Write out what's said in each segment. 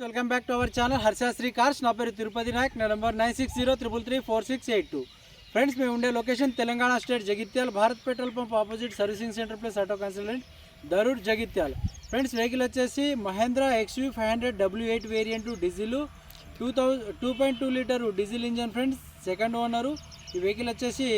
Welcome back to our channel Harshasri cars నా పేరు తిరుపతి నాయక్. నా number nine six zero triple three four six eight two friends మేము ఉండే location Telangana state Jagtial Bharat petrol pump opposite servicing centre plus auto consultant Darur Jagtial friends vehicle వచ్చేసి Mahindra XUV five hundred W eight variant diesel two thousand two point two litre diesel engine friends second owner ఈ vehicle వచ్చేసి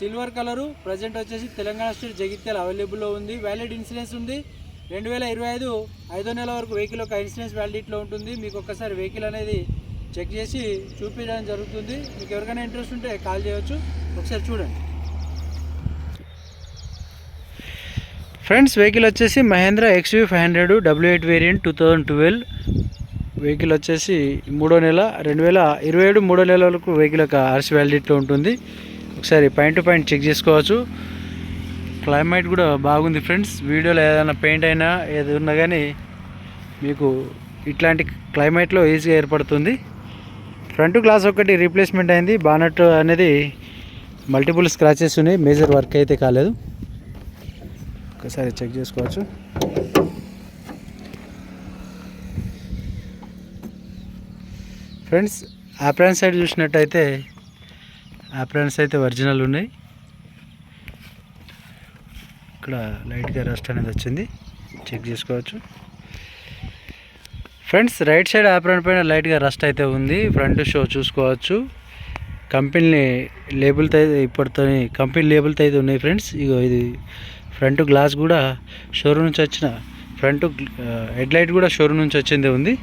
silver colour present వచ్చేసి Telangana state Jagtial అవైలబుల్లో ఉంది. Valid insurance ఉంది. రెండు వేల ఇరవై ఐదు ఐదో నెల వరకు వెహికల్ ఒక ఇన్సూరెన్స్ వ్యాలిడిటీలో ఉంటుంది. మీకు ఒక్కసారి వెహికల్ అనేది చెక్ చేసి చూపించడం జరుగుతుంది. మీకు ఎవరికైనా ఇంట్రెస్ట్ ఉంటే కాల్ చేయవచ్చు ఒకసారి చూడండి. ఫ్రెండ్స్ వెహికల్ వచ్చేసి Mahindra XUV five hundred W eight variant two thousand twelve. Vehicle వచ్చేసి మూడో నెల రెండు వేల ఇరవై ఏడు మూడో నెల వరకు వెహికల్ యొక్క ఆర్సీ వ్యాలిడిటీలో ఉంటుంది. ఒకసారి పాయింట్ టు పాయింట్ చెక్ చేసుకోవచ్చు. క్లైమేట్ కూడా బాగుంది ఫ్రెండ్స్ వీడియోలో ఏదైనా పెయింట్ అయినా ఏది ఉన్నా కానీ మీకు ఇట్లాంటి క్లైమేట్లో ఈజీగా ఏర్పడుతుంది. ఫ్రంట్ గ్లాస్ ఒకటి రీప్లేస్మెంట్ అయింది. బానట్ అనేది మల్టిపుల్ స్క్రాచెస్ ఉన్నాయి. మేజర్ వర్క్ అయితే కాలేదు. ఒకసారి చెక్ చేసుకోవచ్చు. ఫ్రెండ్స్ ఆప్రాన్స్ సైడ్ చూసినట్టయితే ఆప్రాన్స్ అయితే ఒరిజినల్ ఉన్నాయి. ఇక్కడ లైట్గా రస్ట్ అనేది వచ్చింది. చెక్ చేసుకోవచ్చు. ఫ్రెండ్స్ రైట్ సైడ్ ఆపరెంట్ పైన లైట్గా రస్ట్ అయితే ఉంది. ఫ్రంట్ షో చూసుకోవచ్చు. కంపెనీ లేబుల్తో అయితే ఇప్పటితో కంపెనీ లేబుల్తో అయితే ఉన్నాయి ఫ్రెండ్స్ ఇగో ఇది ఫ్రంట్ గ్లాస్ కూడా షోరూమ్ నుంచి వచ్చిన ఫ్రంట్ హెడ్ లైట్ కూడా షోరూమ్ నుంచి వచ్చిందే ఉంది.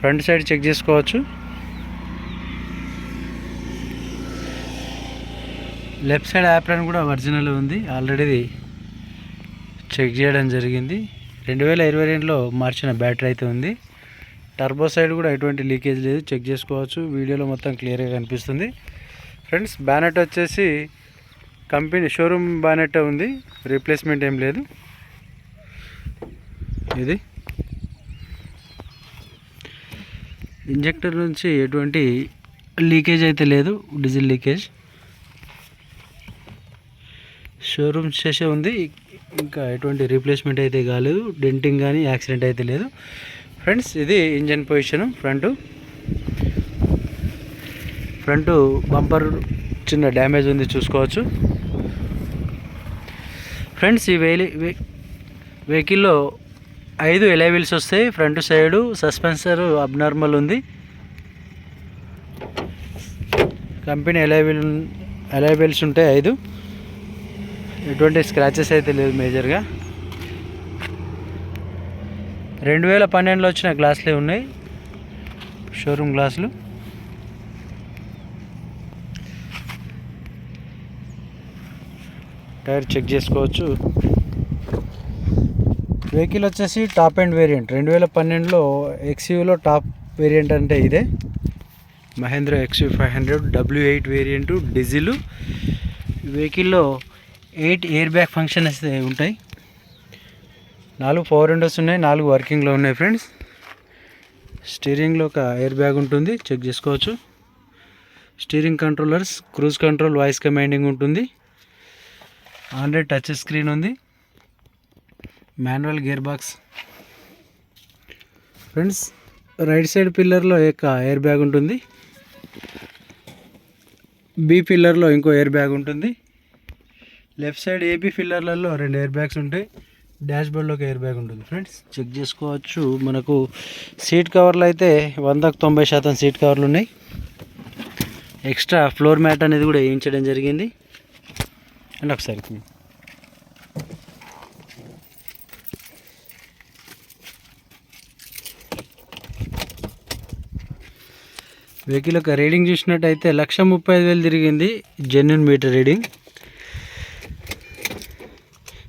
ఫ్రంట్ సైడ్ చెక్ చేసుకోవచ్చు. లెఫ్ట్ సైడ్ యాప్రాన్ కూడా ఒరిజినల్ ఉంది. ఆల్రెడీ చెక్ చేయడం జరిగింది. రెండు వేల ఇరవై రెండులో మార్చిన బ్యాటరీ అయితే ఉంది. టర్బో సైడ్ కూడా ఎటువంటి లీకేజ్ లేదు. చెక్ చేసుకోవచ్చు. వీడియోలో మొత్తం క్లియర్గా కనిపిస్తుంది. ఫ్రెండ్స్ బ్యానెట్ వచ్చేసి కంపెనీ షోరూమ్ బ్యానెట్ ఉంది. రీప్లేస్మెంట్ ఏం లేదు. ఇది. ఇంజెక్టర్ నుంచి ఎటువంటి లీకేజ్ అయితే లేదు. Diesel leakage. షోరూమ్ చేసే ఉంది. ఇంకా ఎటువంటి రీప్లేస్మెంట్ అయితే కాలేదు. డెంటింగ్ కానీ యాక్సిడెంట్ అయితే లేదు. ఫ్రెండ్స్ ఇది engine position front front bumper చిన్న డ్యామేజ్ ఉంది చూసుకోవచ్చు. ఫ్రెండ్స్ ఈ వెహిలి వెహికల్లో ఐదు ఎలైవిల్స్ వస్తాయి. ఫ్రంట్ సైడు సస్పెన్సర్ అబ్నార్మల్ ఉంది. Company alloy wheel alloy wheels ఉంటాయి ఐదు. ఎటువంటి స్క్రాచెస్ అయితే లేదు మేజర్గా రెండు వేల పన్నెండులో వచ్చిన గ్లాసులే ఉన్నాయి. షోరూమ్ గ్లాసులు టైర్ చెక్ చేసుకోవచ్చు. వెహికల్ వచ్చేసి టాప్ అండ్ వేరియంట్ రెండు వేల పన్నెండులో ఎక్స్యూలో టాప్ వేరియంట్ అంటే ఇదే. Mahindra XUV five hundred W eight variant diesel వెహికల్లో ఎయిట్ ఎయిర్ బ్యాగ్ ఫంక్షన్ ఉంటాయి. నాలుగు పవర్ విండోస్ ఉన్నాయి నాలుగు వర్కింగ్లో ఉన్నాయి ఫ్రెండ్స్ స్టీరింగ్లో ఒక ఎయిర్ బ్యాగ్ ఉంటుంది చెక్ చేసుకోవచ్చు. Steering controllers cruise control voice commanding ఉంటుంది. ఆల్రెడీ టచ్ స్క్రీన్ ఉంది. Manual gear box friends right side పిల్లర్లో ఒక ఎయిర్ బ్యాగ్ ఉంటుంది. బి పిల్లర్లో ఇంకో ఎయిర్ బ్యాగ్ ఉంటుంది. లెఫ్ట్ సైడ్ ఏబీ ఫిల్లర్లలో రెండు ఎయిర్ బ్యాగ్స్ ఉంటాయి. డాష్ బోర్డ్లో ఒక ఎయిర్ బ్యాగ్ ఉంటుంది ఫ్రెండ్స్ చెక్ చేసుకోవచ్చు. మనకు సీట్ కవర్లు అయితే వందకు తొంభై శాతం సీట్ కవర్లు ఉన్నాయి. ఎక్స్ట్రా ఫ్లోర్ మ్యాట్ అనేది కూడా వేయించడం జరిగింది. అండ్ ఒకసారి వెహికల్ యొక్క రీడింగ్ చూసినట్టయితే లక్ష ముప్పై ఐదు వేలు తిరిగింది. Genuine meter reading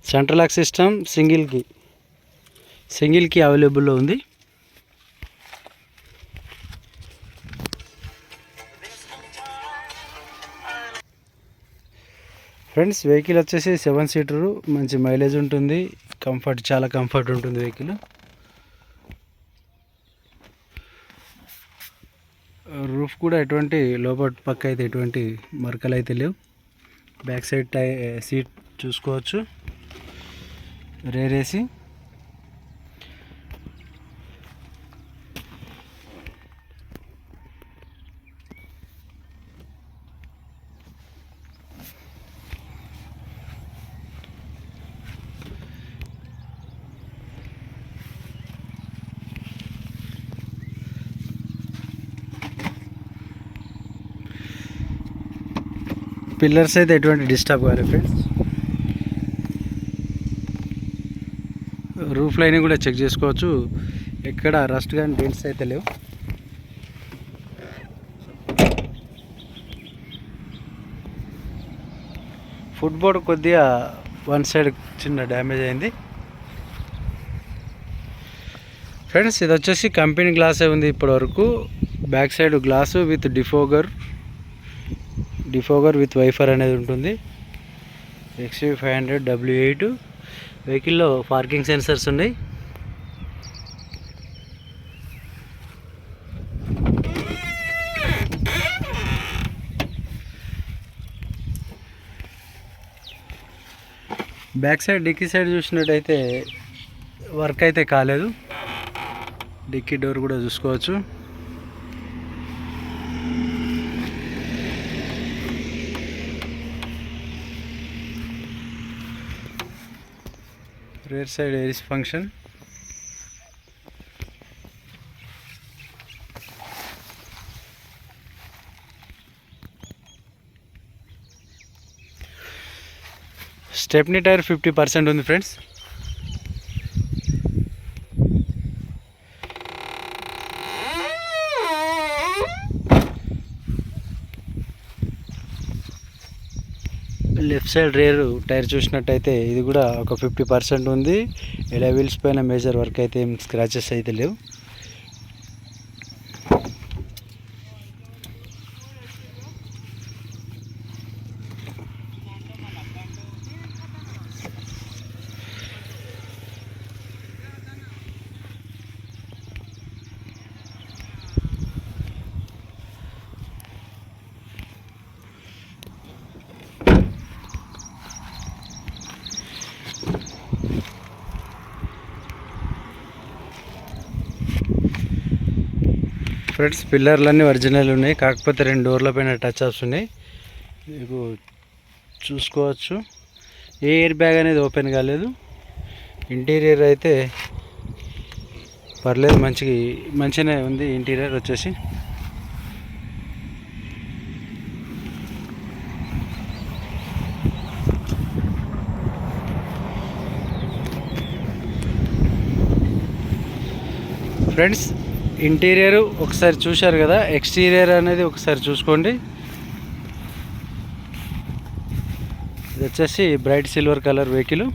central lock system సింగిల్కి సింగిల్కి అవైలబుల్లో ఉంది. ఫ్రెండ్స్ వెహికల్ వచ్చేసి సెవెన్ సీటరు. మంచి మైలేజ్ ఉంటుంది. కంఫర్ట్ చాలా కంఫర్ట్ ఉంటుంది వెహికల్. రూఫ్ కూడా ఎటువంటి లోపల పక్క అయితే ఎటువంటి మరకలు అయితే లేవు. బ్యాక్ సైడ్ టై సీట్ చూసుకోవచ్చు. रेरे पिलर से डिस्टर्ब हो रहे फ्रेंड्स రూఫ్ లైన్ కూడా చెక్ చేసుకోవచ్చు. ఎక్కడ రస్ట్ కానీ డెంట్స్ అయితే లేవు. ఫుట్బోర్డ్ కొద్దిగా వన్ సైడ్ చిన్న డ్యామేజ్ అయింది. ఫ్రెండ్స్ ఇది వచ్చేసి కంపెనీ గ్లాసే ఉంది ఇప్పటి వరకు back side glass with defogger. Defogger with wiper అనేది ఉంటుంది. XUV five hundred W eight వెహికల్లో పార్కింగ్ సెన్సర్స్ ఉన్నాయి. బ్యాక్ సైడ్ డిక్కీ సైడ్ చూసినట్టయితే వర్క్ అయితే కాలేదు. డిక్కీ డోర్ కూడా చూసుకోవచ్చు. Rear side Aries function stepney tyre fifty percent ఉంది friends left side rear tyre చూసినట్టయితే ఇది కూడా ఒక ఫిఫ్టీ పర్సెంట్ ఉంది. ఇలా వీల్స్ పైన మేజర్ వర్క్ అయితే ఏం స్క్రాచెస్ అయితే లేవు. ఫ్రెండ్స్ పిల్లర్లన్నీ ఒరిజినల్ ఉన్నాయి. కాకపోతే రెండు డోర్ల పైన టచ్ అప్స్ ఉన్నాయి. మీకు చూసుకోవచ్చు. ఏ ఎయిర్ బ్యాగ్ అనేది ఓపెన్ కాలేదు. ఇంటీరియర్ అయితే పర్లేదు మంచి మంచిగానే ఉంది ఇంటీరియర్ వచ్చేసి. ఫ్రెండ్స్ ఇంటీరియర్ ఒకసారి చూశారు కదా ఎక్స్టీరియర్ అనేది ఒకసారి చూసుకోండి. ఇది వచ్చేసి bright silver colour vehicle.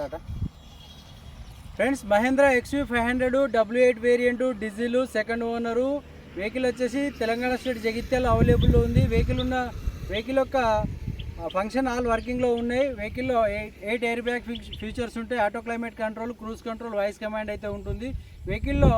Tata friends Mahindra XUV five hundred W eight variant diesel second owner vehicle వచ్చేసి తెలంగాణ స్టేట్ జగిత్యాల అవైలబుల్లో ఉంది. వెహికల్ ఉన్న వెహికల్ యొక్క ఫంక్షన్ ఆల్ వర్కింగ్లో ఉన్నాయి. వెహికల్లో ఎయిట్ ఎయిర్ బ్యాగ్ ఫీచర్స్ ఉంటాయి. Auto climate control cruise control voice command అయితే ఉంటుంది. వెహికల్లో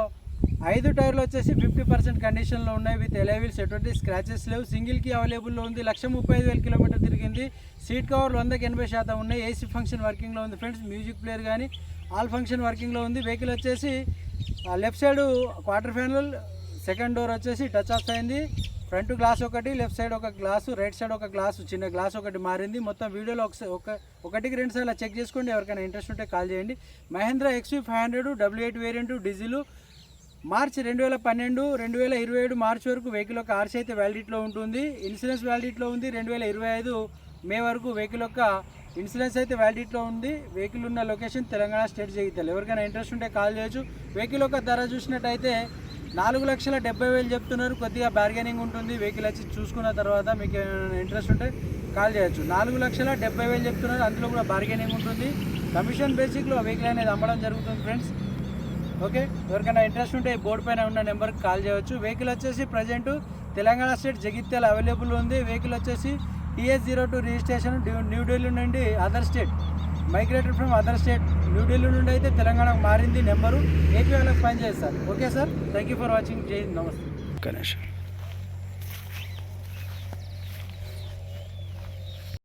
ఐదు టైర్లు వచ్చేసి ఫిఫ్టీ పర్సెంట్ కండిషన్లో ఉన్నాయి విత్ ఎలైవిల్స్ ఎటువంటి స్క్రాచెస్ లేవు. సింగిల్కి అవైలబుల్లో ఉంది. లక్ష ముప్పై ఐదు వేల కిలోమీటర్ తిరిగింది. సీట్ కవర్లు వందకి ఎనభై శాతం ఉన్నాయి. ఏసీ ఫంక్షన్ వర్కింగ్లో ఉంది ఫ్రెండ్స్. మ్యూజిక్ ప్లేయర్ కానీ ఆల్ ఫంక్షన్ వర్కింగ్లో ఉంది. వెహికల్ వచ్చేసి left side quarter final second door వచ్చేసి టచ్ ఆఫ్ అయింది. ఫ్రంట్ గ్లాస్ ఒకటి లెఫ్ట్ సైడ్ ఒక గ్లాసు రైట్ సైడ్ ఒక గ్లాసు చిన్న గ్లాస్ ఒకటి మారింది. మొత్తం వీడియోలో ఒకసారి ఒక ఒకటికి రెండు సార్లు చెక్ చేసుకోండి. ఎవరికైనా ఇంట్రెస్ట్ ఉంటే కాల్ చేయండి. Mahindra XUV five hundred W eight variant diesel మార్చి రెండు వేల పన్నెండు రెండు వేల ఇరవై ఏడు మార్చి వరకు వెహికల్ యొక్క ఆర్సీ అయితే వ్యాలిడిటీలో ఉంటుంది. ఇన్సూరెన్స్ వ్యాలిడిటీలో ఉంది. రెండు వేల ఇరవై ఐదు మే వరకు వెహికల్ యొక్క ఇన్సూరెన్స్ అయితే వ్యాలిడిటీలో ఉంది. వెహికల్ ఉన్న లొకేషన్ తెలంగాణ స్టేట్ జగిత్యాలు ఎవరికైనా ఇంట్రెస్ట్ ఉంటే కాల్ చేయొచ్చు. వెహికల్ యొక్క ధర చూసినట్టయితే నాలుగు లక్షల డెబ్బై వేలు చెప్తున్నారు. కొద్దిగా బార్గెనింగ్ ఉంటుంది. వెహికల్ వచ్చి చూసుకున్న తర్వాత మీకు ఏమైనా ఇంట్రెస్ట్ ఉంటే కాల్ చేయొచ్చు. నాలుగు లక్షల డెబ్బై వేలు చెప్తున్నారు. అందులో కూడా బార్గెనింగ్ ఉంటుంది. కమిషన్ బేసిక్లో వెహికల్ అనేది అమ్మడం జరుగుతుంది ఫ్రెండ్స్ ఓకే? ఎవరికైనా ఇంట్రెస్ట్ ఉంటే ఈ బోర్డు పైన ఉన్న నెంబర్కి కాల్ చేయవచ్చు. వెహికల్ వచ్చేసి present Telangana state Jagtial available ఉంది. వెహికల్ వచ్చేసి TS zero two registration New Delhi నుండి other state. Migrated from other state. New Delhi నుండి అయితే తెలంగాణకు మారింది నెంబరు. ఏపీ వాళ్ళకి పనిచేస్తారు okay sir? Thank you for watching జై నమస్తే. గణేష్.